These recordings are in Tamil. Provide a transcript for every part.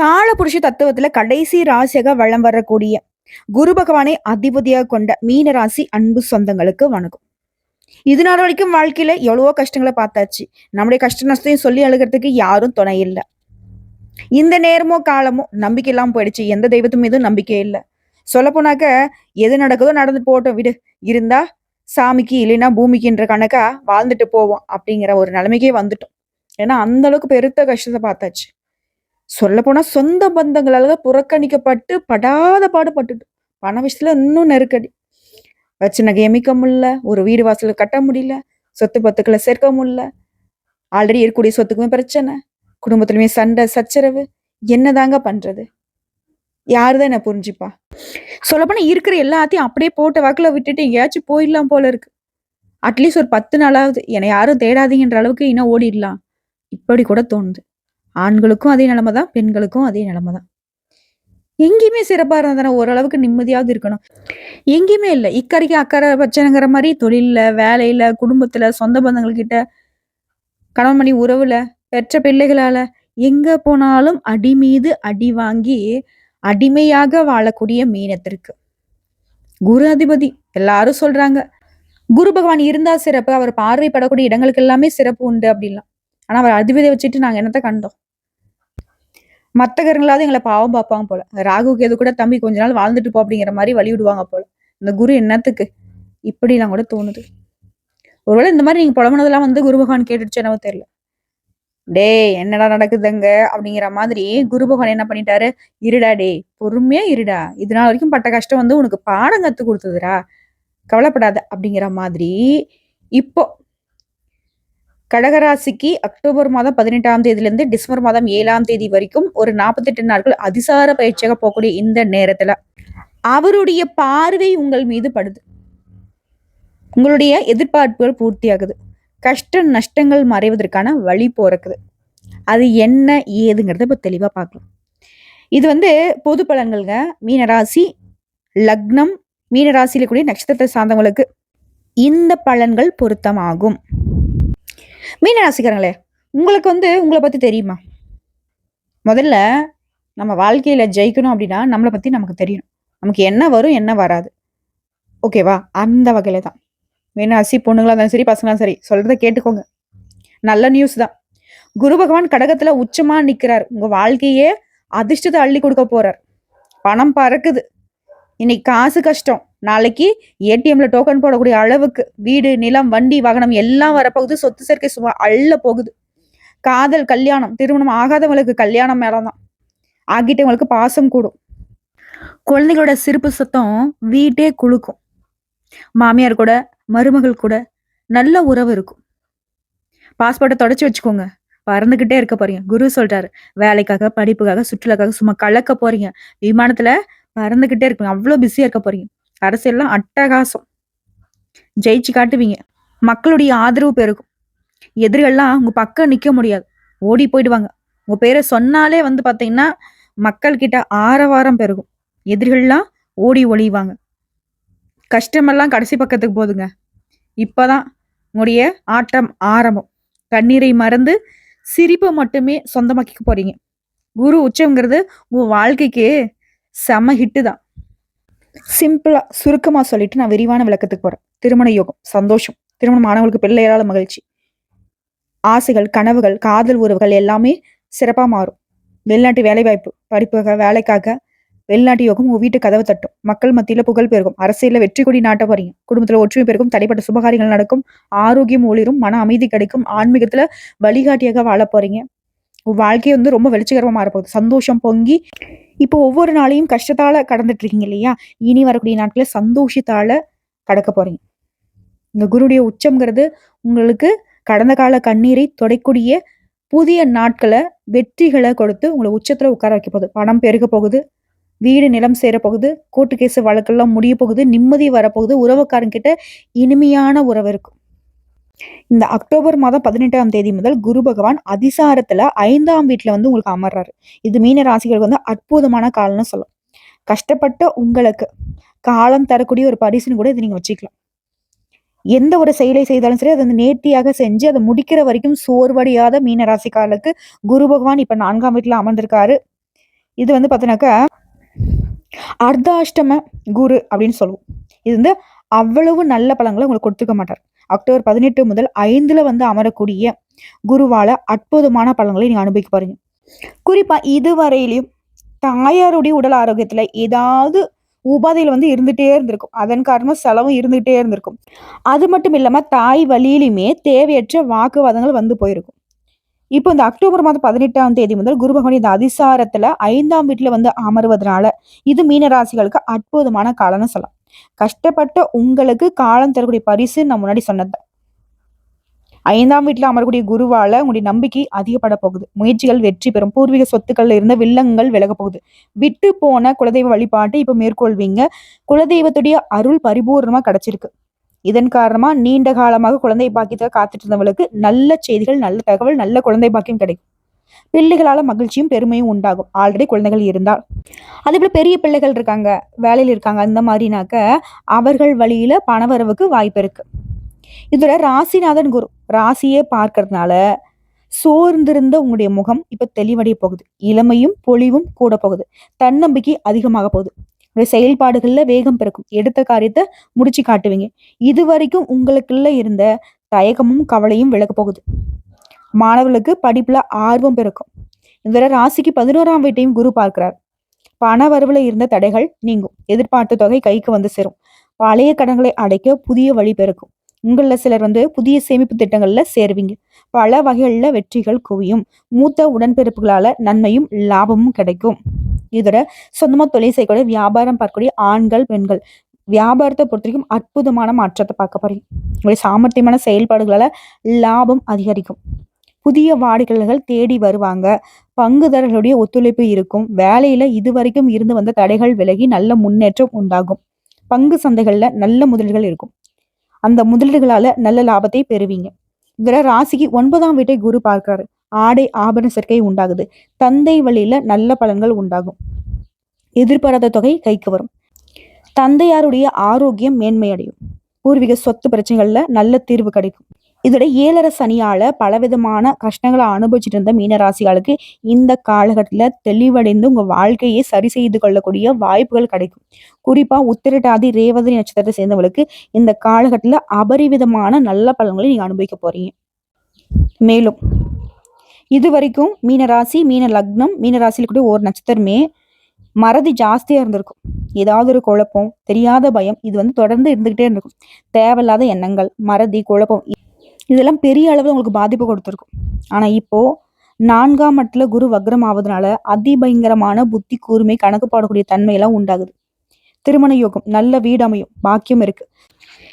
காலபுருஷ தத்துவத்துல கடைசி ராசியாக வளம் வரக்கூடிய குரு பகவானை அதிபதியாக கொண்ட மீன ராசி அன்பு சொந்தங்களுக்கு வணக்கம். இது நாள் வரைக்கும் வாழ்க்கையில எவ்வளவோ கஷ்டங்களை பார்த்தாச்சு. நம்முடைய கஷ்ட நஷ்டத்தையும் சொல்லி அழுகிறதுக்கு யாரும் துணை இல்லை. இந்த நேரமோ காலமோ நம்பிக்கை இல்லாம போயிடுச்சு. எந்த தெய்வத்து மீதும் நம்பிக்கை இல்லை. சொல்ல போனாக்க எது நடக்குதோ நடந்து போட்டோம் விடு. இருந்தா சாமிக்கு இல்லைன்னா பூமிக்குன்ற கணக்கா வாழ்ந்துட்டு போவோம் அப்படிங்கிற ஒரு நிலைமைக்கே வந்துட்டோம். ஏன்னா அந்த அளவுக்கு பெருத்த கஷ்டத்தை பார்த்தாச்சு. சொல்லப்போனால் சொந்த பந்தங்களால புறக்கணிக்கப்பட்டு படாத பாடுபட்டுட்டு. பண விஷயத்துல இன்னும் நெருக்கடி. வச்சு நகை எமிக்க முடியல ஒரு வீடு வாசல கட்ட முடியல சொத்து பத்துக்களை சேர்க்க முடியல ஆல்ரெடி இருக்கக்கூடிய சொத்துக்குமே பிரச்சனை. குடும்பத்துலையுமே சண்டை சச்சரவு. என்னதாங்க பண்றது? யாருதான் என்ன புரிஞ்சுப்பா? சொல்லப்போனா இருக்கிற எல்லாத்தையும் அப்படியே போட்ட வாக்குல விட்டுட்டு எங்கேயாச்சும் போயிடலாம் போல இருக்கு. அட்லீஸ்ட் ஒரு பத்து நாளாவது. என்னை யாரும் தேடாதீங்கன்ற அளவுக்கு இன்னும் ஓடிடலாம். இப்படி கூட தோணுது. ஆண்களுக்கும் அதே நிலைமை தான் பெண்களுக்கும் அதே நிலைமை தான் எங்கேயுமே சிறப்பாக இருந்தா தானே ஓரளவுக்கு நிம்மதியாவது இருக்கணும். எங்கேயுமே இல்லை. இக்கரைக்கு அக்கறை பச்சனைங்கிற மாதிரி தொழிலில் வேலையில் குடும்பத்தில் சொந்த பந்தங்கள்கிட்ட கணவன் மணி உறவில் பெற்ற பிள்ளைகளால் எங்கே போனாலும் அடி மீது அடி வாங்கி அடிமையாக வாழக்கூடிய மீனத்திற்கு. குரு அதிபதி எல்லாரும் சொல்றாங்க. குரு பகவான் இருந்தா சிறப்பு. அவர் பார்வைப்படக்கூடிய இடங்களுக்கு எல்லாமே சிறப்பு உண்டு அப்படின்லாம். ஆனா அவர் அதிபதியை வச்சுட்டு நாங்கள் என்னத்த கண்டோம்? மத்த எங்களை பாவம் பார்ப்பாங்க போல. ராகுக்கு எது கூட தம்பி கொஞ்ச நாள் வாழ்ந்துட்டு போ அப்படிங்கிற மாதிரி வழி விடுவாங்க போல. இந்த குரு என்னத்துக்கு? இப்படிலாம் கூட தோணுது. ஒருவேளை இந்த மாதிரி நீங்க புலம்புனதெல்லாம் வந்து குரு பகவான் கேட்டுடுச்சு என்னவோ தெரியல. டேய் என்னடா நடக்குதுங்க? அப்படிங்கிற மாதிரி குரு பகவான் என்ன பண்ணிட்டாரு? இருடா டே பொறுமையா இருடா. இது நாள் வரைக்கும் பட்ட கஷ்டம் வந்து உனக்கு பாடம் கத்து கொடுத்ததுடா. கவலைப்படாத அப்படிங்கிற மாதிரி இப்போ கடகராசிக்கு அக்டோபர் மாதம் பதினெட்டாம் தேதியிலிருந்து டிசம்பர் மாதம் ஏழாம் தேதி வரைக்கும் ஒரு நாற்பத்தெட்டு நாட்கள் அதிசார பயிற்சியாக போகக்கூடிய இந்த நேரத்தில் அவருடைய பார்வை உங்கள் மீது படுது. உங்களுடைய எதிர்பார்ப்புகள் பூர்த்தியாகுது. கஷ்ட நஷ்டங்கள் மறைவதற்கான வழி போறக்குது. அது என்ன ஏதுங்கிறத இப்போ தெளிவாக பார்க்கலாம். இது வந்து பொது பலன்கள்ங்க. மீனராசி லக்னம் மீனராசியில் கூடிய நட்சத்திரத்தை சார்ந்தவங்களுக்கு இந்த பலன்கள் பொருத்தமாகும். மீனராசிக்காரங்களே உங்களுக்கு வந்து உங்களை பத்தி தெரியுமா? முதல்ல நம்ம வாழ்க்கையில ஜெயிக்கணும் அப்படின்னா நம்மளை பத்தி நமக்கு தெரியணும் நமக்கு என்ன வரும் என்ன வராது. ஓகேவா அந்த வகையில தான் மீனராசி பொண்ணுங்களா இருந்தாலும் சரி பசங்களாம் சரி சொல்றத கேட்டுக்கோங்க. நல்ல நியூஸ் தான். குரு பகவான் கடகத்துல உச்சமா நிக்கிறார். உங்க வாழ்க்கையே அதிர்ஷ்டத்தை அள்ளி கொடுக்க போறார். பணம் பறக்குது. இன்னைக்கு காசு கஷ்டம். நாளைக்கு ஏடிஎம்ல டோக்கன் போடக்கூடிய அளவுக்கு வீடு நிலம் வண்டி வாகனம் எல்லாம் வரப்போகுது. சொத்து சேர்க்கை சும்மா அள்ள போகுது. காதல் கல்யாணம் திருமணம் ஆகாதவங்களுக்கு கல்யாணம் மேலதான் ஆகிட்டவங்களுக்கு பாசம் கூடும். குழந்தைகளோட சிரிப்பு சத்தம் வீட்டே குலுக்கும். மாமியார் கூட மருமகள் கூட நல்ல உறவு இருக்கும். பாஸ்போர்ட்டை தொடச்சி வச்சுக்கோங்க. பறந்துகிட்டே இருக்க போறீங்க. குரு சொல்றாரு வேலைக்காக படிப்புக்காக சுற்றுலாக்காக சும்மா கலக்க போறீங்க. விமானத்துல பறந்துகிட்டே இருக்கீங்க அவ்வளோ பிஸியா இருக்க போறீங்க. அரசியல்லாம் அட்டகாசம். ஜெயிச்சு காட்டுவீங்க. மக்களுடைய ஆதரவு பெருகும். எதிரிகள்லாம் உங்க பக்கம் நிக்க முடியாது. ஓடி போயிடுவாங்க. உங்க பேரை சொன்னாலே வந்து பாத்தீங்கன்னா மக்கள் கிட்ட ஆரவாரம் பெருகும். எதிரிகள்லாம் ஓடி ஒளிவாங்க. கஷ்டமெல்லாம் கடைசி பக்கத்துக்கு போதுங்க இப்பதான் உங்களுடைய ஆட்டம் ஆரம்பம். கண்ணீரை மறந்து சிரிப்பை மட்டுமே சொந்தமாக்கிக்க போறீங்க. குரு உச்சம்ங்கிறது உங்க வாழ்க்கைக்கு செம ஹிட்டு தான். சிம்பிளா சுருக்கமா சொல்லிட்டு நான் விரிவான விளக்கத்துக்கு போறேன். திருமண யோகம் சந்தோஷம். திருமணம் ஆனவங்களுக்கு பிள்ளைகளால மகிழ்ச்சி. ஆசைகள் கனவுகள் காதல் உறவுகள் எல்லாமே சிறப்பா மாறும். வெளிநாட்டு வேலைவாய்ப்பு படிப்புக்காக வேலைக்காக வெளிநாட்டு யோகம் உங்கள் வீட்டு கதவை தட்டும். மக்கள் மத்தியில புகழ் பெருகும். அரசியலில் வெற்றி கொடி நாட்ட போறீங்க. குடும்பத்துல ஒற்றுமை பெருகும். தடைப்பட்ட சுபகாரியங்கள் நடக்கும். ஆரோக்கியம் ஒளிரும். மன அமைதி கிடைக்கும். ஆன்மீகத்துல வழிகாட்டியாக வாழ போறீங்க. வாழ்க்கையை வாழ்க்கை வந்து ரொம்ப வெளிச்சகரமாக மாறப்போகுது. சந்தோஷம் பொங்கி இப்போ ஒவ்வொரு நாளையும் கஷ்டத்தால் கடந்துட்டு இருக்கீங்க இல்லையா? இனி வரக்கூடிய நாட்களில் சந்தோஷத்தால் கடக்க போறீங்க. இந்த குருடைய உச்சம்ங்கிறது உங்களுக்கு கடந்த கால கண்ணீரை தொடக்கூடிய புதிய நாட்களை வெற்றிகளை கொடுத்து உங்களை உச்சத்தில் உட்கார வைக்க போகுது. பணம் பெருக போகுது வீடு நிலம் சேர போகுது கோர்ட்டு கேஸ் வழக்கெல்லாம் முடிய போகுது நிம்மதி வரப்போகுது உறவுக்காரங்கிட்ட இனிமையான உறவு இருக்கும். இந்த அக்டோபர் மாதம் பதினெட்டாம் தேதி முதல் குரு பகவான் அதிசாரத்துல ஐந்தாம் வீட்டுல வந்து உங்களுக்கு அமர்றாரு. இது மீன ராசிகளுக்கு வந்து அற்புதமான காலம்னு சொல்லும் கஷ்டப்பட்ட உங்களுக்கு காலம் தரக்கூடிய ஒரு பரிசுன்னு கூட இது நீங்க வச்சுக்கலாம். எந்த ஒரு செயலை செய்தாலும் சரி அதை வந்து நேர்த்தியாக செஞ்சு அதை முடிக்கிற வரைக்கும் சோர்வடையாத மீன ராசிக்காரர்களுக்கு குரு பகவான் இப்ப நான்காம் வீட்டுல அமர்ந்திருக்காரு. இது வந்து பார்த்தீங்கன்னாக்கா அர்த்தாஷ்டம குரு அப்படின்னு சொல்லுவோம். இது வந்து அவ்வளவு நல்ல பழங்களை உங்களுக்கு கொடுத்துக்க மாட்டார். அக்டோபர் பதினெட்டு முதல் ஐந்துல வந்து அமரக்கூடிய குருவால அற்புதமான பலன்களை நீங்க அனுபவிக்க பாருங்க குறிப்பா இதுவரையிலையும் தாயாருடைய உடல் ஆரோக்கியத்துல ஏதாவது உபாதையில் வந்து இருந்துகிட்டே இருந்திருக்கும். அதன் காரணமாக செலவும் இருந்துகிட்டே இருந்திருக்கும். அது மட்டும் இல்லாமல் தாய் வழியிலுமே தேவையற்ற வாக்குவாதங்கள் வந்து போயிருக்கும். இப்போ இந்த அக்டோபர் மாதம் பதினெட்டாம் தேதி முதல் குரு பகவான் இந்த அதிசாரத்துல ஐந்தாம் வீட்டுல வந்து அமர்வதனால இது மீனராசிகளுக்கு அற்புதமான காலம்னு சொல்லலாம். கஷ்டப்பட்ட உங்களுக்கு காலம் தரக்கூடிய பரிசு நான் முன்னாடி சொன்னது. ஐந்தாம் வீட்டுல அமரக்கூடிய குருவால உங்களுடைய நம்பிக்கை அதிகப்பட போகுது. முயற்சிகள் வெற்றி பெறும். பூர்வீக சொத்துக்கள்ல இருந்த வில்லங்கள் விலக போகுது. விட்டு போன குலதெய்வ வழிபாட்டை இப்ப மேற்கொள்வீங்க. குலதெய்வத்துடைய அருள் பரிபூர்ணமா கிடைச்சிருக்கு. இதன் காரணமா நீண்ட காலமாக குழந்தை பாக்கியத்தை காத்துட்டு இருந்தவங்களுக்கு நல்ல செய்திகள் நல்ல தகவல் நல்ல குழந்தை பாக்கியம் கிடைக்கும். பிள்ளைகளால மகிழ்ச்சியும் பெருமையும் உண்டாகும். ஆல்ரெடி குழந்தைகள் இருந்தால் அதே போல பெரிய பிள்ளைகள் இருக்காங்க வேலையில் இருக்காங்க அந்த மாதிரினாக்க அவர்கள் வழியில பணவரவுக்கு வாய்ப்பு இருக்கு. இதோட ராசிநாதன் குரு ராசியே பார்க்கறதுனால சோர்ந்திருந்த உங்களுடைய முகம் இப்ப தெளிவடைய போகுது. இளமையும் பொலிவும் கூட போகுது. தன்னம்பிக்கை அதிகமாக போகுது. செயல்பாடுகள்ல வேகம் பிறக்கும். எடுத்த காரியத்தை முடிச்சு காட்டுவீங்க. இது வரைக்கும் உங்களுக்குள்ள இருந்த தயக்கமும் கவலையும் விலக போகுது. மாணவர்களுக்கு படிப்புல ஆர்வம் பிறக்கும். இந்த ராசிக்கு பதினோராம் வீட்டையும் குரு பார்க்கிறார். பண வரவுல இருந்த தடைகள் நீங்கும். எதிர்பார்த்த தொகை கைக்கு வந்து சேரும். பழைய கடன்களை அடைக்க புதிய வழி பிறக்கும். உங்களில் சிலர் வந்து புதிய சேமிப்பு திட்டங்கள்ல சேருவீங்க. பல வகைகளில் வெற்றிகள் குவியும். மூத்த உடன்பிறப்புகளால நன்மையும் லாபமும் கிடைக்கும். இதோட சொந்தமா தொழில் செய்யக்கூடிய வியாபாரம் பார்க்கக்கூடிய ஆண்கள் பெண்கள். வியாபாரத்தை பொறுத்த வரைக்கும் அற்புதமான மாற்றத்தை பார்க்க போறீங்க. உங்களுடைய சாமர்த்தியமான செயல்பாடுகளால லாபம் அதிகரிக்கும். புதிய வாடிக்கையாளர்கள் தேடி வருவாங்க. பங்குதாரர்களுடைய ஒத்துழைப்பு இருக்கும். வேலையில இதுவரைக்கும் இருந்து வந்த தடைகள் விலகி நல்ல முன்னேற்றம் உண்டாகும். பங்கு சந்தைகள்ல நல்ல முதலீடுகள் இருக்கும். அந்த முதலீடுகளால நல்ல லாபத்தை பெறுவீங்க. இதுல ராசிக்கு ஒன்பதாம் வீட்டை குரு பார்க்கிறாரு. ஆடை ஆபரண சேர்க்கை உண்டாகுது. தந்தை வழியில நல்ல பலன்கள் உண்டாகும். எதிர்பாராத தொகை கைக்கு வரும். தந்தையாருடைய ஆரோக்கியம் மேன்மையடையும். பூர்வீக சொத்து பிரச்சனைகள்ல நல்ல தீர்வு கிடைக்கும். இதோட ஏழரை சனியால பலவிதமான கஷ்டங்களை அனுபவிச்சுட்டு இருந்த மீனராசிகளுக்கு இந்த காலகட்டத்தில் தெளிவடைந்து உங்க வாழ்க்கையை சரி செய்து கொள்ளக்கூடிய வாய்ப்புகள் கிடைக்கும். குறிப்பா உத்திரட்டாதி ரேவதி நட்சத்திரத்தை சேர்ந்தவங்களுக்கு இந்த காலகட்டத்தில் அபரிவிதமான நல்ல பலன்களை நீங்க அனுபவிக்க போறீங்க. மேலும் இது வரைக்கும் மீனராசி மீன லக்னம் மீனராசியில் கூட ஒரு நட்சத்திரமே மறதி ஜாஸ்தியாக இருந்திருக்கும். ஏதாவது ஒரு குழப்பம் தெரியாத பயம் இது வந்து தொடர்ந்து இருந்துகிட்டே இருந்திருக்கும். தேவையில்லாத எண்ணங்கள் மறதி குழப்பம் இதெல்லாம் பெரிய அளவில் உங்களுக்கு பாதிப்பு கொடுத்துருக்கும். ஆனால் இப்போது நான்காம் மட்டில் குரு வக்ரம் ஆவதுனால அதிபயங்கரமான புத்தி கூர்மை கணக்கு பாடக்கூடிய தன்மையெல்லாம் உண்டாகுது. திருமண யோகம் நல்ல வீடு அமையும் பாக்கியம் இருக்குது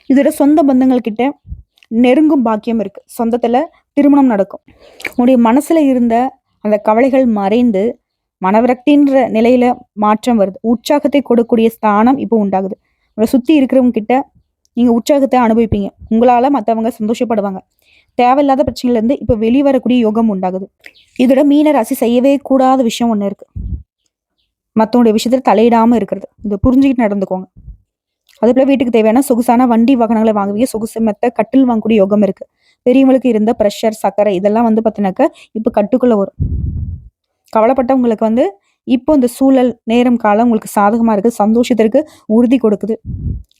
இதோட சொந்த பந்தங்கள் கிட்ட நெருங்கும் பாக்கியம் இருக்குது சொந்தத்தில் திருமணம் நடக்கும். உன்னுடைய மனசுல இருந்த அந்த கவலைகள் மறைந்து மனவிரக்தின்ற நிலையில மாற்றம் வருது. உற்சாகத்தை கொடுக்கக்கூடிய ஸ்தானம் இப்போ உண்டாகுது. உங்களை சுத்தி இருக்கிறவங்க கிட்ட நீங்க உற்சாகத்தை அனுபவிப்பீங்க. உங்களால மற்றவங்க சந்தோஷப்படுவாங்க. தேவையில்லாத பிரச்சனையிலேருந்து இப்போ வெளிவரக்கூடிய யோகம் உண்டாகுது. இதோட மீன ராசி செய்யவே கூடாத விஷயம் ஒன்று இருக்கு. மற்றவங்களுடைய விஷயத்துல தலையிடாம இருக்கிறது. இதை புரிஞ்சுக்கிட்டு நடந்துக்கோங்க. அதே போல் வீட்டுக்கு தேவையான சொகுசான வண்டி வாகனங்களை வாங்குவீங்க. சொகுசு மெத்த கட்டில் வாங்கக்கூடிய யோகம் இருக்கு. பெரியவங்களுக்கு இருந்த ப்ரெஷர் சர்க்கரை இதெல்லாம் வந்து பார்த்தீங்கன்னாக்க இப்போ கட்டுக்குள்ள வரும். கவலைப்பட்டவங்களுக்கு வந்து இப்போ இந்த சூழல் நேரம் காலம் உங்களுக்கு சாதகமாக இருக்குது சந்தோஷத்திற்கு உறுதி கொடுக்குது.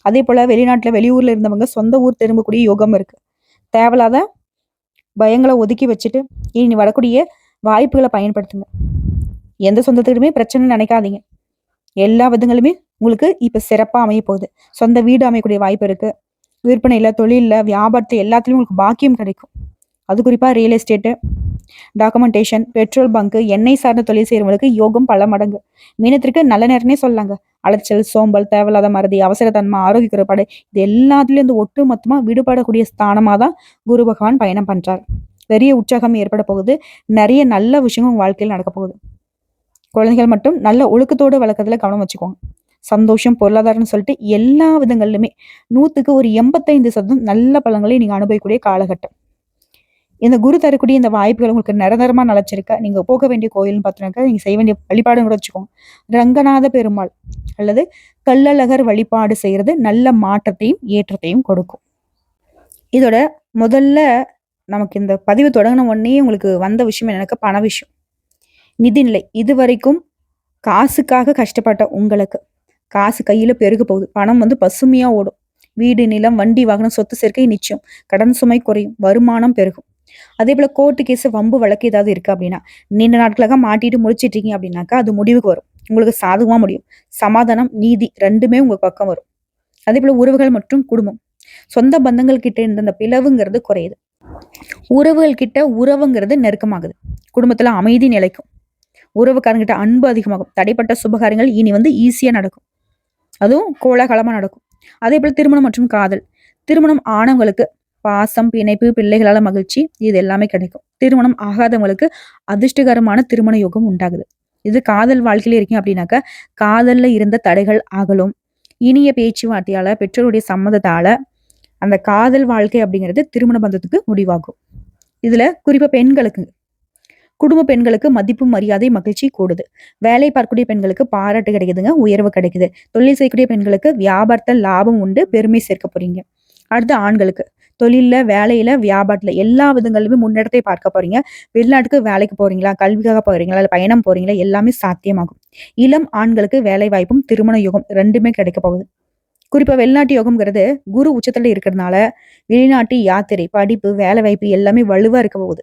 அதே போல் வெளிநாட்டில் வெளியூரில் இருந்தவங்க சொந்த ஊர் திரும்பக்கூடிய யோகம் இருக்குது தேவையில்லாத பயங்களை ஒதுக்கி வச்சுட்டு இனி வரக்கூடிய வாய்ப்புகளை பயன்படுத்துங்க. எந்த சொந்தத்துக்குமே பிரச்சனை நினைக்காதீங்க. எல்லா விதங்களுமே உங்களுக்கு இப்போ சிறப்பாக அமைய போகுது. சொந்த வீடு அமையக்கூடிய வாய்ப்பு இருக்குது விற்பனையில் தொழிலில் வியாபாரத்தில் எல்லாத்துலேயும் உங்களுக்கு பாக்கியம் கிடைக்கும். அது குறிப்பாக real estate documentation petrol bunk எண்ணெய் சார்ந்த தொழில் செய்கிறவங்களுக்கு யோகம் பல மடங்கு. மீனத்திற்கு நல்ல நேரம்னே சொல்லாங்க அலைச்சல் சோம்பல் தேவையில்லாத மறதி அவசரத்தன்மை ஆரோக்கிய குறைபாடு இது எல்லாத்துலேயும் இந்த ஒட்டு மொத்தமாக விடுபடக்கூடிய ஸ்தானமாக தான் குரு பகவான் பயணம் பண்ணுறார் பெரிய உற்சாகம் ஏற்பட போகுது. நிறைய நல்ல விஷயங்கள் உங்கள் வாழ்க்கையில் நடக்க போகுது. குழந்தைகள் மட்டும் நல்ல ஒழுக்கத்தோடு வளர்க்கறதுல கவனம் வச்சுக்கோங்க. சந்தோஷம் பொருளாதாரம்னு சொல்லிட்டு எல்லா விதங்கள்லையுமே நூற்றுக்கு ஒரு எண்பத்தைந்து சதவீதம் நல்ல பழங்களையும் நீங்கள் அனுபவிக்கக்கூடிய காலகட்டம். இந்த குரு தரக்கூடிய இந்த வாய்ப்புகள் உங்களுக்கு நிரந்தரமாக நிலச்சிருக்க நீங்கள் போக வேண்டிய கோயில்னு பார்த்தீங்கன்னாக்கா நீங்கள் செய்ய வேண்டிய வழிபாடுன்னு வச்சுக்கோங்க. ரங்கநாத பெருமாள் அல்லது கள்ளழகர் வழிபாடு செய்கிறது நல்ல மாற்றத்தையும் ஏற்றத்தையும் கொடுக்கும். இதோட முதல்ல நமக்கு இந்த பதிவு தொடங்கின உடனே உங்களுக்கு வந்த விஷயம் எனக்கு பண விஷயம். நிதிநிலை இது வரைக்கும் காசுக்காக கஷ்டப்பட்ட உங்களுக்கு காசு கையில் பெருக போகுது. பணம் வந்து பசுமையாக ஓடும். வீடு நிலம் வண்டி வாகனம் சொத்து சேர்க்கை நிச்சயம். கடன் சுமை குறையும். வருமானம் பெருகும். அதே போல கோர்ட்டு கேஸ் வம்பு வழக்கு ஏதாவது இருக்கு அப்படின்னா நீண்ட நாட்களாக மாட்டிட்டு முடிச்சிட்டு இருக்கீங்க அப்படின்னாக்கா அது முடிவுக்கு வரும். உங்களுக்கு சாதகமாக முடியும். சமாதானம் நீதி ரெண்டுமே உங்க பக்கம் வரும். அதே போல உறவுகள் மற்றும் குடும்பம். சொந்த பந்தங்கள் கிட்ட இருந்த அந்த பிளவுங்கிறது குறையுது. உறவுகள் கிட்ட உறவுங்கிறது நெருக்கமாகுது. குடும்பத்துல அமைதி நிலைக்கும். உறவுக்காரங்கிட்ட அன்பு அதிகமாகும். தடைப்பட்ட சுபகாரியங்கள் இனி வந்து ஈஸியா நடக்கும். அதுவும் கோலாகலமாக நடக்கும். அதே போல் திருமணம் மற்றும் காதல். திருமணம் ஆனவங்களுக்கு பாசம் பிணைப்பு பிள்ளைகளால் மகிழ்ச்சி இது எல்லாமே கிடைக்கும். திருமணம் ஆகாதவங்களுக்கு அதிர்ஷ்டகரமான திருமண யோகம் உண்டாகுது. இது காதல் வாழ்க்கையில இருக்கீங்க அப்படின்னாக்கா காதல்ல இருந்த தடைகள் அகலும். இனிய பேச்சுவார்த்தையால பெற்றோருடைய சம்மதத்தால அந்த காதல் வாழ்க்கை அப்படிங்கிறது திருமண பந்தத்துக்கு முடிவாகும். இதுல குறிப்பா பெண்களுக்கு குடும்ப பெண்களுக்கு மதிப்பு மரியாதை மகிழ்ச்சி கூடுது. வேலை பார்க்கக்கூடிய பெண்களுக்கு பாராட்டு கிடைக்குதுங்க உயர்வு கிடைக்குது. தொழில் செய்யக்கூடிய பெண்களுக்கு வியாபாரத்தில் லாபம் உண்டு பெருமை சேர்க்க போறீங்க. அடுத்து ஆண்களுக்கு தொழிலில் வேலையில் வியாபாரத்தில் எல்லா விதங்களிலுமே முன்னேற்றத்தை பார்க்க போகிறீங்க வெளிநாட்டுக்கு வேலைக்கு போகிறீங்களா கல்விக்காக போகிறீங்களா இல்லை பயணம் போகிறீங்களா எல்லாமே சாத்தியமாகும். இளம் ஆண்களுக்கு வேலை வாய்ப்பும் திருமண யுகம் ரெண்டுமே கிடைக்க போகுது. குறிப்பாக வெளிநாட்டு யோகம்ங்கிறது குரு உச்சத்தில் இருக்கிறதுனால வெளிநாட்டு யாத்திரை படிப்பு வேலை வாய்ப்பு எல்லாமே வலுவாக இருக்க போகுது.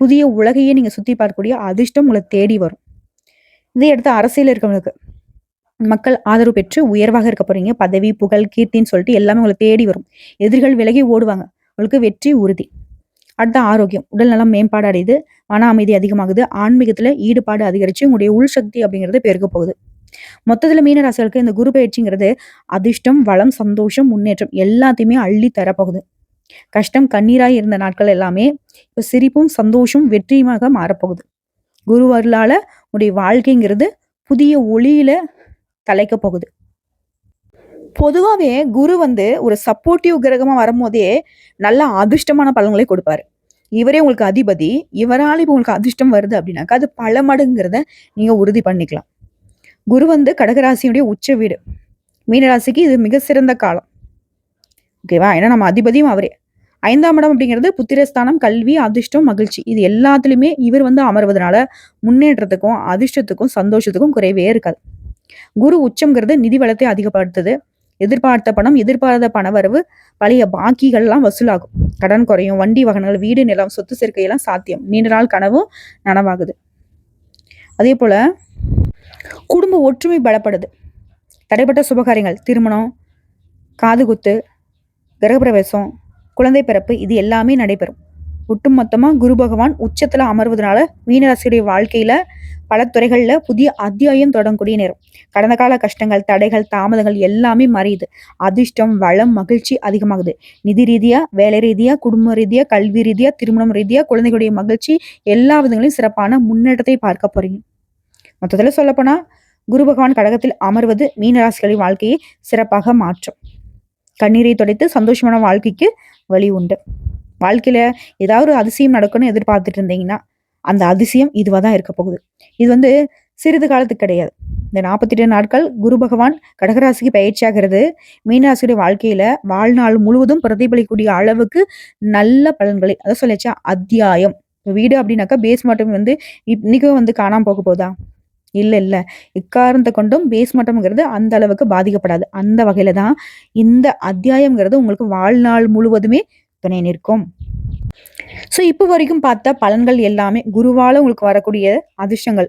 புதிய உலகையே நீங்கள் சுற்றி பார்க்கக்கூடிய அதிர்ஷ்டம் உங்களை தேடி வரும். இதே எடுத்து அரசியல் இருக்கவங்களுக்கு மக்கள் ஆதரவு பெற்று உயர்வாக இருக்க போறீங்க. பதவி புகழ் கீர்த்தின்னு சொல்லிட்டு எல்லாமே உங்களை தேடி வரும். எதிர்கள் விலகி ஓடுவாங்க. உங்களுக்கு வெற்றி உறுதி. அடுத்த ஆரோக்கியம். உடல் நலம் மேம்பாடு அடையுது. மன அமைதி அதிகமாகுது. ஆன்மீகத்துல ஈடுபாடு அதிகரிச்சு உங்களுடைய உள் சக்தி அப்படிங்கிறது பெருக போகுது. மொத்தத்துல மீனராசிகளுக்கு இந்த குரு பயிற்சிங்கிறது அதிர்ஷ்டம் வளம் சந்தோஷம் முன்னேற்றம் எல்லாத்தையுமே அள்ளி தரப்போகுது. கஷ்டம் கண்ணீராய் இருந்த நாட்கள் எல்லாமே இப்போ சிரிப்பும் சந்தோஷம் வெற்றியுமாக மாறப்போகுது. குரு அருளால உடைய வாழ்க்கைங்கிறது புதிய ஒளியில தலைக்க போகுது. பொதுவாகவே குரு வந்து ஒரு சப்போர்ட்டிவ் கிரகமா வரும்போதே நல்ல அதிர்ஷ்டமான பலன்களை கொடுப்பாரு. இவரே உங்களுக்கு அதிபதி இவரால் இப்போ உங்களுக்கு அதிர்ஷ்டம் வருது அப்படின்னாக்கா அது பல மடங்குங்கிறத நீங்க உறுதி பண்ணிக்கலாம். குரு வந்து கடகராசியுடைய உச்ச வீடு. மீனராசிக்கு இது மிக சிறந்த காலம். ஓகேவா ஏன்னா நம்ம அதிபதியும் அவரே. ஐந்தாம் இடம் அப்படிங்கிறது புத்திரஸ்தானம் கல்வி அதிர்ஷ்டம் மகிழ்ச்சி. இது எல்லாத்துலேயுமே இவர் வந்து அமர்வதனால முன்னேற்றத்துக்கும் அதிர்ஷ்டத்துக்கும் சந்தோஷத்துக்கும் குறைவே இருக்காது. குரு உச்சம்ங்கிறது நிதி வளத்தை அதிகப்படுத்துது. எதிர்பார்த்த பணம் எதிர்பாராத பணவரவு பழைய பாக்கிகள்லாம் வசூலாகும். கடன் குறையும் வண்டி வாகனங்கள் வீடு நிலம் சொத்து சேர்க்கையெல்லாம் சாத்தியம். நீண்ட நாள் கனவும் நனவாகுது. அதே போல குடும்ப ஒற்றுமை பலப்படுது. தடைப்பட்ட சுபகாரியங்கள் திருமணம் காதுகுத்து கிரகப்பிரவேசம் குழந்தை பிறப்பு இது எல்லாமே நடைபெறும். ஒட்டுமொத்தமாக குரு பகவான் உச்சத்தில் அமர்வதனால மீனராசியுடைய வாழ்க்கையில பல துறைகளில் புதிய அத்தியாயம் தொடங்கக்கூடிய நேரம். கடந்த கால கஷ்டங்கள் தடைகள் தாமதங்கள் எல்லாமே மறையுது அதிர்ஷ்டம் வளம் மகிழ்ச்சி அதிகமாகுது. நிதி ரீதியாக வேலை ரீதியாக குடும்ப ரீதியாக கல்வி ரீதியாக திருமணம் ரீதியாக குழந்தைகளுடைய மகிழ்ச்சி எல்லா விதங்களையும் சிறப்பான முன்னேற்றத்தை பார்க்க போறீங்க. மொத்தத்தில் சொல்லப்போனால் குரு பகவான் கடகத்தில் அமர்வது மீனராசிகளின் வாழ்க்கையை சிறப்பாக மாற்றும். கண்ணீரை துடைத்து சந்தோஷமான வாழ்க்கைக்கு வழி உண்டு. வாழ்க்கையில ஏதாவது ஒரு அதிசயம் நடக்கும்னு எதிர்பார்த்துட்டு இருந்தீங்கன்னா அந்த அதிசயம் இதுவாக தான் இருக்க போகுது. இது வந்து சிறிது காலத்துக்கு கிடையாது. இந்த நாற்பத்தி எட்டு நாட்கள் குரு பகவான் கடகராசிக்கு பயிற்சியாகிறது. மீனராசியுடைய வாழ்க்கையில வாழ்நாள் முழுவதும் பிரதிபலிக்கக்கூடிய அளவுக்கு நல்ல பலன்களை அதை சொல்லிச்சா அத்தியாயம். வீடு அப்படின்னாக்கா பேஸ் மட்டும் வந்து இன்னைக்கும் வந்து காணாம போக போதா இல்ல இல்ல. இக்காரணத்தை கொண்டும் பேஸ் மட்டம்ங்கிறது அந்த அளவுக்கு பாதிக்கப்படாது. அந்த வகையில தான் இந்த அத்தியாயம்ங்கிறது உங்களுக்கு வாழ்நாள் முழுவதுமே துணை நிற்கும். ஸோ இப்போ வரைக்கும் பார்த்த பலன்கள் எல்லாமே குருவால உங்களுக்கு வரக்கூடிய அதிர்ஷ்டங்கள்.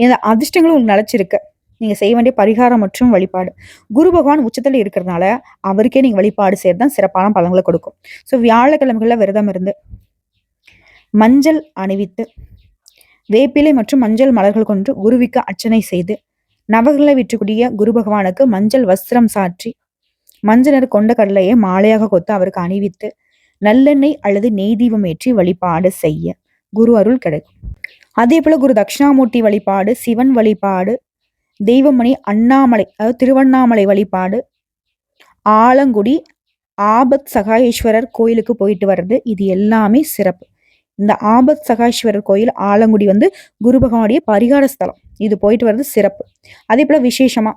இந்த அதிர்ஷ்டங்கள் உங்களுக்கு நிலச்சிருக்கு. நீங்க செய்ய வேண்டிய பரிகாரம் மற்றும் வழிபாடு. குரு பகவான் உச்சத்தில் இருக்கிறதுனால அவருக்கே நீங்க வழிபாடு செய்யறது தான் சிறப்பான பலன்களை கொடுக்கும். ஸோ வியாழக்கிழமைகளில் விரதம் இருந்து மஞ்சள் அணிவித்து வேப்பிலை மற்றும் மஞ்சள் மலர்கள் கொண்டு குருவிக்கு அர்ச்சனை செய்து நவகளை விற்றுக்கூடிய குரு பகவானுக்கு மஞ்சள் வஸ்திரம் சாற்றி மஞ்சள் கொண்ட கடலையை மாலையாக கொத்து அவருக்கு அணிவித்து நல்லெண்ணெய் அல்லது நெய் தீபம் ஏற்றி வழிபாடு செய்ய குரு அருள் கிடைக்கும். அதே போல குரு தட்சிணாமூர்த்தி வழிபாடு சிவன் வழிபாடு தெய்வமணி அண்ணாமலை அதாவது திருவண்ணாமலை வழிபாடு ஆலங்குடி ஆபத் சகாயேஸ்வரர் கோயிலுக்கு போயிட்டு வர்றது இது எல்லாமே சிறப்பு. இந்த ஆபத் சகாஸ்வரர் கோயில் ஆலங்குடி வந்து குரு பகவானுடைய பரிகார ஸ்தலம். இது போயிட்டு வர்றது சிறப்பு. அதே போல விசேஷமா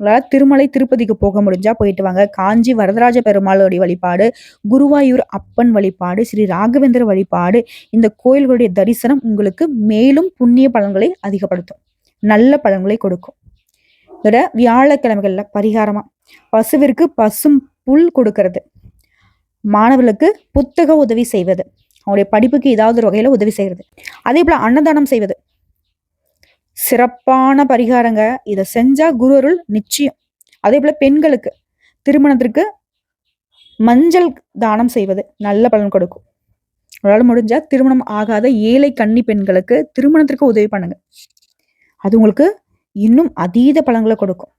உங்களால் திருமலை திருப்பதிக்கு போக முடிஞ்சா போயிட்டு வாங்க. காஞ்சி வரதராஜ பெருமாளுடைய வழிபாடு குருவாயூர் அப்பன் வழிபாடு ஸ்ரீ ராகவேந்திர வழிபாடு இந்த கோயில்களுடைய தரிசனம் உங்களுக்கு மேலும் புண்ணிய பலன்களை அதிகப்படுத்தும். நல்ல பலன்களை கொடுக்கும். இதோட வியாழக்கிழமைகள்ல பரிகாரமா பசுவிற்கு பசும் புல் கொடுக்கறது. மாணவர்களுக்கு புத்தக உதவி செய்வது. அவங்களுடைய படிப்புக்கு ஏதாவது ஒரு வகையில உதவி செய்கிறது அதே போல அன்னதானம் செய்வது. சிறப்பான பரிகாரங்க. இதை செஞ்சா குரு அருள் நிச்சயம். அதே போல பெண்களுக்கு திருமணத்திற்கு மஞ்சள் தானம் செய்வது நல்ல பலன் கொடுக்கும். உங்களால் முடிஞ்சா திருமணம் ஆகாத ஏழை கன்னி பெண்களுக்கு திருமணத்திற்கு உதவி பண்ணுங்க. அது உங்களுக்கு இன்னும் அதீத பலன்களை கொடுக்கும்.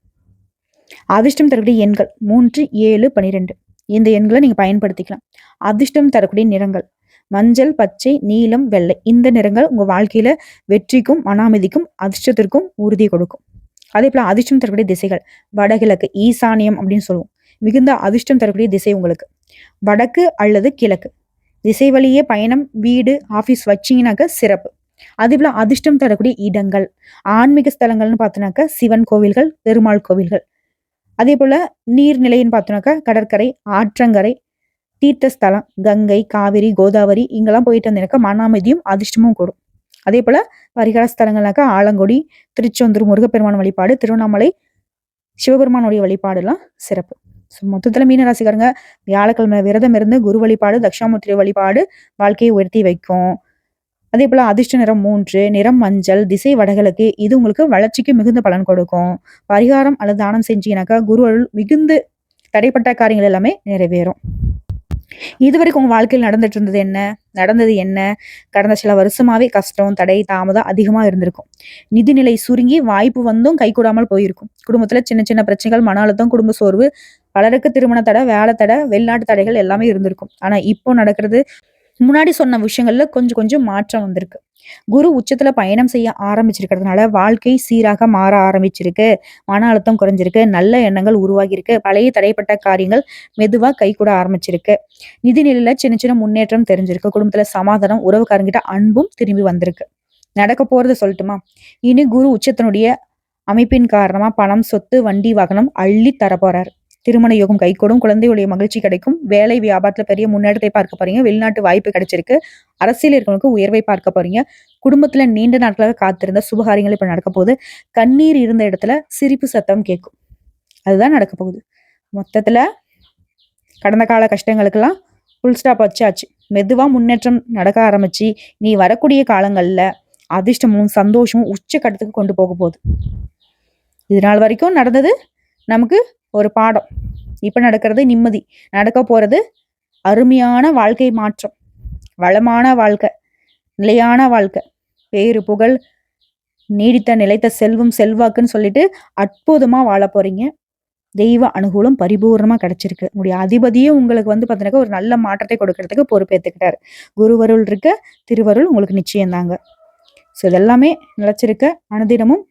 அதிர்ஷ்டம் தரக்கூடிய எண்கள் மூன்று ஏழு பனிரெண்டு. இந்த எண்களை நீங்க பயன்படுத்திக்கலாம். அதிர்ஷ்டம் தரக்கூடிய நிறங்கள். மஞ்சள் பச்சை நீலம் வெள்ளை. இந்த நிறங்கள் உங்கள் வாழ்க்கையில் வெற்றிக்கும் மனாமைதிக்கும் அதிர்ஷ்டத்திற்கும் உறுதி கொடுக்கும். அதே போல் அதிர்ஷ்டம் தரக்கூடிய திசைகள். வடகிழக்கு ஈசானியம் அப்படின்னு சொல்லுவோம். மிகுந்த அதிர்ஷ்டம் தரக்கூடிய திசை உங்களுக்கு. வடக்கு அல்லது கிழக்கு. திசை வழியே பயணம் வீடு ஆஃபீஸ் வச்சிங்கனாக்க சிறப்பு. அதே போல அதிர்ஷ்டம் தரக்கூடிய இடங்கள். ஆன்மீக ஸ்தலங்கள்னு பார்த்தோன்னாக்கா சிவன் கோவில்கள் பெருமாள் கோவில்கள். அதே போல நீர்நிலைன்னு பார்த்தோன்னாக்கா கடற்கரை ஆற்றங்கரை தீர்த்தஸ்தலம் கங்கை காவிரி கோதாவரி இங்கெல்லாம் போயிட்டு வந்தீங்கன்னாக்கா மனாமதியும் அதிர்ஷ்டமும் கூடும். அதே போல பரிகார ஸ்தலங்கள்னாக்கா ஆலங்குடி திருச்செந்தூர் முருகப்பெருமான் வழிபாடு திருவண்ணாமலை சிவபெருமானுடைய வழிபாடுலாம் சிறப்பு. ஸோ மொத்தத்தில் மீன ராசிக்காரங்க வியாழக்கிழமை விரதம் இருந்து குரு வழிபாடு தட்சிணாமூர்த்தி வழிபாடு வாழ்க்கையை உயர்த்தி வைக்கும். அதே போல அதிர்ஷ்ட நிறம் மூன்று நிறம் மஞ்சள் திசை வடகிழக்கு இது உங்களுக்கு வளர்ச்சிக்கு மிகுந்த பலன் கொடுக்கும். பரிகாரம் அல்லது தானம் செஞ்சீங்கன்னாக்கா குரு அருள் மிகுந்து தடைப்பட்ட காரியங்கள் எல்லாமே நிறைவேறும். இதுவரைக்கும் உங்கள் வாழ்க்கையில் நடந்துட்டு இருந்தது என்ன? நடந்தது என்ன? கடந்த சில வருஷமாவே கஷ்டம் தடை தாமதம் அதிகமாக இருந்திருக்கும். நிதிநிலை சுருங்கி வாய்ப்பு வந்தும் கைகூடாமல் போயிருக்கும். குடும்பத்தில் சின்ன சின்ன பிரச்சனைகள் மன அழுத்தம் குடும்ப சோர்வு பலருக்கு திருமண தடை வேலை தடை வெளிநாட்டு தடைகள் எல்லாமே இருந்திருக்கும். ஆனால் இப்போ நடக்கிறது முன்னாடி சொன்ன விஷயங்கள்ல கொஞ்சம் கொஞ்சம் மாற்றம் வந்திருக்கு. குரு உச்சத்துல பயணம் செய்ய ஆரம்பிச்சிருக்கிறதுனால வாழ்க்கை சீராக மாற ஆரம்பிச்சிருக்கு. மன அழுத்தம் குறைஞ்சிருக்கு. நல்ல எண்ணங்கள் உருவாகியிருக்கு. பழைய தடைப்பட்ட காரியங்கள் மெதுவா கைகூட ஆரம்பிச்சிருக்கு. நிதிநிலையில சின்ன சின்ன முன்னேற்றம் தெரிஞ்சிருக்கு. குடும்பத்துல சமாதானம் உறவுக்காரங்கிட்ட அன்பும் திரும்பி வந்திருக்கு. நடக்க போறது சொல்லட்டுமா? இனி குரு உச்சத்தினுடைய அமைப்பின் காரணமா பணம் சொத்து வண்டி வாகனம் அள்ளி தரப்போறாரு. திருமண யோகம் கைகூடும். குழந்தையுடைய மகிழ்ச்சி கிடைக்கும். வேலை வியாபாரத்துல பெரிய முன்னேற்றத்தை பார்க்க போறீங்க. வெளிநாட்டு வாய்ப்பு கிடைச்சிருக்கு. அரசியல் இருக்கவங்களுக்கு உயர்வை பார்க்க போறீங்க. குடும்பத்துல நீண்ட நாட்களாக காத்திருந்த சுபகாரியங்கள் இப்ப நடக்க போகுது. கண்ணீர் இருந்த இடத்துல சிரிப்பு சத்தம் கேட்கும். அதுதான் நடக்க போகுது. மொத்தத்துல கடந்த கால கஷ்டங்களுக்கெல்லாம் ஃபுல் ஸ்டாப் வச்சாச்சு. மெதுவா முன்னேற்றம் நடக்க ஆரம்பிச்சு. நீ வரக்கூடிய காலங்கள்ல அதிர்ஷ்டமும் சந்தோஷமும் உச்ச கட்டத்துக்கு கொண்டு போக போகுது. இது நாள் வரைக்கும் நடந்தது. நமக்கு ஒரு பாடம். இப்போ நடக்கிறது நிம்மதி. நடக்க போகிறது அருமையான வாழ்க்கை மாற்றம். வளமான வாழ்க்கை. நிலையான வாழ்க்கை. பேரு புகழ் நீடித்த நிலைத்த செல்வம் செல்வாக்குன்னு சொல்லிட்டு அற்புதமாக வாழ போகிறீங்க தெய்வ அனுகூலம் பரிபூர்ணமாக கிடச்சிருக்கு. உங்களுடைய அதிபதியும் உங்களுக்கு வந்து பார்த்தீங்கன்னா ஒரு நல்ல மாற்றத்தை கொடுக்கறதுக்கு பொறுப்பேற்றுக்கிட்டார் குருவருள் இருக்க திருவருள் உங்களுக்கு நிச்சயம்தாங்க ஸோ இதெல்லாமே நிலச்சிருக்க. அனுதினமும்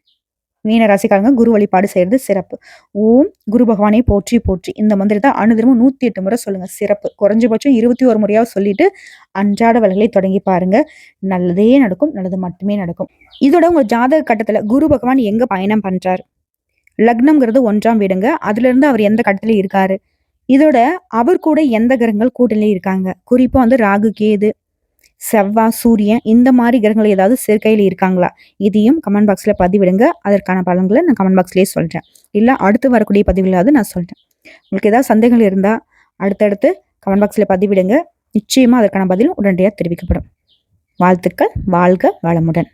மீன ராசிக்காரங்க குரு வழிபாடு செய்யறது சிறப்பு. ஓம் குரு பகவானை போற்றி போற்றி. இந்த மந்திரத்தை அனுதினமும் நூத்தி எட்டு முறை சொல்லுங்க. சிறப்பு. குறைஞ்சபட்சம் இருபத்தி ஒரு முறையாக சொல்லிட்டு அன்றாட வேலைகளை தொடங்கி பாருங்க. நல்லதே நடக்கும். நல்லது மட்டுமே நடக்கும். இதோட உங்க ஜாதக கட்டத்துல குரு பகவான் எங்க பயணம் பண்றாரு? லக்னம்ங்கிறது ஒன்றாம் வீடுங்க. அதுல இருந்து அவர் எந்த கட்டத்துல இருக்காரு? இதோட அவர் கூட எந்த கிரகங்கள் கூட்டணியில இருக்காங்க? குறிப்பா வந்து ராகு கேது செவ்வாய் சூரியன் இந்த மாதிரி கிரகங்கள் ஏதாவது சேர்க்கையில் இருக்காங்களா? இதையும் கமெண்ட் பாக்ஸில் பதிவிடுங்க. அதற்கான பலன்களை நான் கமெண்ட் பாக்ஸ்லேயே சொல்கிறேன் இல்லை அடுத்து வரக்கூடிய பதிவுகளாவது நான் சொல்கிறேன் உங்களுக்கு ஏதாவது சந்தேகங்கள் இருந்தால் அடுத்தடுத்து கமெண்ட் பாக்ஸில் பதிவிடுங்க. நிச்சயமாக அதற்கான பதிலும் உடனடியாக தெரிவிக்கப்படும். வாழ்த்துக்கள். வாழ்க வளமுடன்.